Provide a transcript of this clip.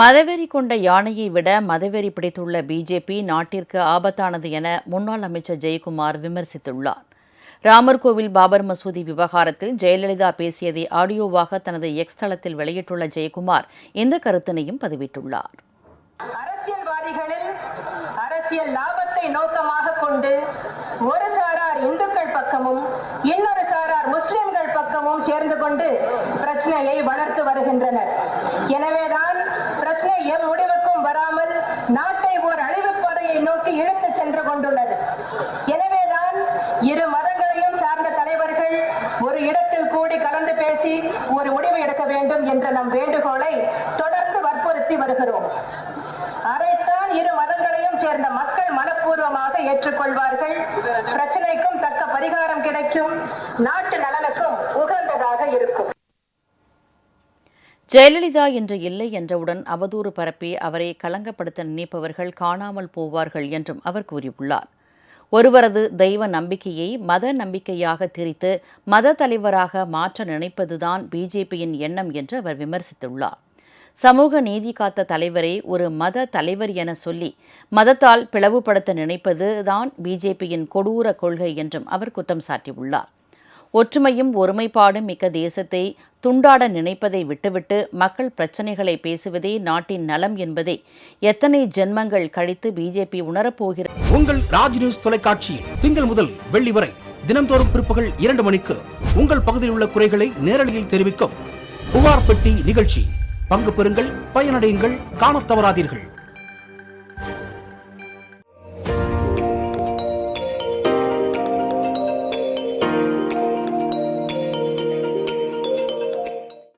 மதவெறி கொண்ட யானையை விட மதவெறி பிடித்துள்ள பிஜேபி நாட்டிற்கு ஆபத்தானது என முன்னாள் அமைச்சர் ஜெயக்குமார் விமர்சித்துள்ளார். ராமர் கோவில் பாபர் மசூதி விவகாரத்தில் ஜெயலலிதா பேசியதை ஆடியோவாக தனது எக்ஸ் தளத்தில் வெளியிட்டுள்ள ஜெயக்குமார் இந்த கருத்தினையும் பதிவிட்டுள்ளார். அரசியல் லாபத்தை நோக்கமாக கொண்டு ஒரு சாரார் இந்துக்கள் பக்கமும் இன்னொரு சாரார் முஸ்லிம்கள் பக்கமும் சேர்ந்து கொண்டு பிரச்சனையை வளர்த்து வருகின்றனர். எனவே கூடி கலந்து பேசி ஒரு முடிவு எடுக்க வேண்டும் என்ற நம் வேண்டுகோளை தொடர்ந்து வற்புறுத்தி வருகிறோம். அதைத்தான் இரு மதங்களையும் சேர்ந்த மக்கள் மனப்பூர்வமாக ஏற்றுக்கொள்வார்கள். பிரச்சனைக்கும் தக்க பரிகாரம் கிடைக்கும். நாட்டு நலனுக்கும் உகந்ததாக இருக்கும். ஜெயலலிதா என்று இல்லை என்றவுடன் அவதூறு பரப்பி அவரை களங்கப்படுத்த நினைப்பவர்கள் காணாமல் போவார்கள் என்றும் அவர் கூறியுள்ளார். ஒருவரது தெய்வ நம்பிக்கையை மத நம்பிக்கையாக திரித்து மத தலைவராக மாற்ற நினைப்பதுதான் பிஜேபியின் எண்ணம் என்று அவர் விமர்சித்துள்ளார். சமூக நீதி காத்த தலைவரை ஒரு மத தலைவர் என சொல்லி மதத்தால் பிளவுபடுத்த நினைப்பது தான் பிஜேபியின் கொடூர கொள்கை என்றும் அவர் குற்றம் சாட்டியுள்ளார். ஒற்றுமையும் ஒருமைப்பாடும் மிக்க தேசத்தை துண்டாட நினைப்பதை விட்டுவிட்டு மக்கள் பிரச்சனைகளை பேசுவதே நாட்டின் நலம் என்பதை எத்தனை ஜென்மங்கள் கழித்து பிஜேபி உணரப்போகிறது. உங்கள் ராஜ் நியூஸ் தொலைக்காட்சியில் திங்கள் முதல் வெள்ளி வரை தினந்தோறும் பிற்பகல் இரண்டு மணிக்கு உங்கள் பகுதியில் உள்ள குறைகளை நேரலையில் தெரிவிக்கும் புகார் பெட்டி நிகழ்ச்சி. பங்கு பெறுங்கள் பயனடையுங்கள் காணத் தவறாதீர்கள்.